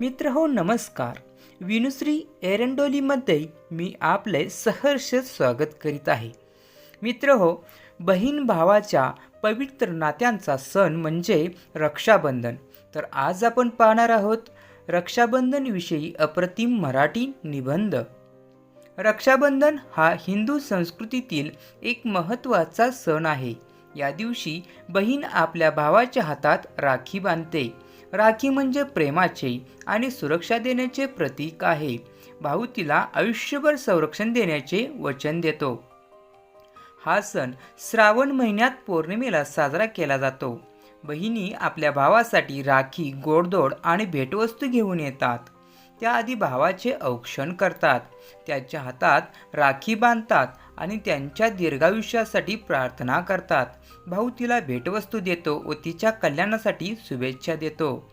मित्र हो नमस्कार. विनुश्री एरंडोलीमध्ये मी आपले सहर्ष स्वागत करीत आहे. मित्र हो बहीण भावाच्या पवित्र नात्यांचा सण म्हणजे रक्षाबंधन. तर आज आपण पाहणार आहोत रक्षाबंधनविषयी अप्रतिम मराठी निबंध. रक्षाबंधन हा हिंदू संस्कृतीतील एक महत्त्वाचा सण आहे. या दिवशी बहीण आपल्या भावाच्या हातात राखी बांधते. राखी म्हणजे प्रेमाचे आणि सुरक्षा देण्याचे प्रतीक आहे. भाऊ तिला आयुष्यभर संरक्षण देण्याचे वचन देतो. हा सण श्रावण महिन्यात पौर्णिमेला साजरा केला जातो. बहिणी आपल्या भावासाठी राखी गोडदोड आणि भेटवस्तू घेऊन येतात. त्याआधी भावाचे औक्षण करतात. त्याच्या हातात राखी बांधतात आणि त्यांच्या दीर्घायुष्यासाठी प्रार्थना करतात. भाऊ तिला भेटवस्तू देतो व तिच्या कल्याणासाठी शुभेच्छा देतो.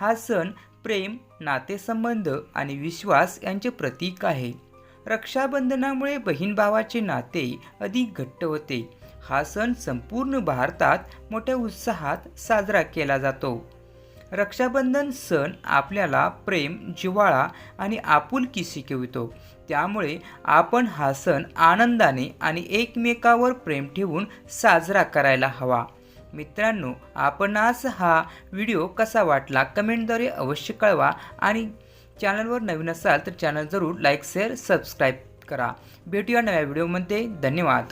हा सण प्रेम नातेसंबंध आणि विश्वास यांचे प्रतीक आहे. रक्षाबंधनामुळे बहीण भावाचे नाते अधिक घट्ट होते. हा सण संपूर्ण भारतात मोठ्या उत्साहात साजरा केला जातो. रक्षाबंधन सण आपल्याला प्रेम जिव्हाळा आणि आपुलकी शिकवितो. त्यामुळे आपण हा सण आनंदाने आणि एकमेकावर प्रेम ठेवून साजरा करायला हवा. मित्रांनो आपणास हा व्हिडिओ कसा वाटला कमेंटद्वारे अवश्य कळवा आणि चॅनलवर नवीन असाल तर चॅनल जरूर लाईक शेअर सबस्क्राईब करा. भेटूया नव्या व्हिडिओमध्ये. धन्यवाद.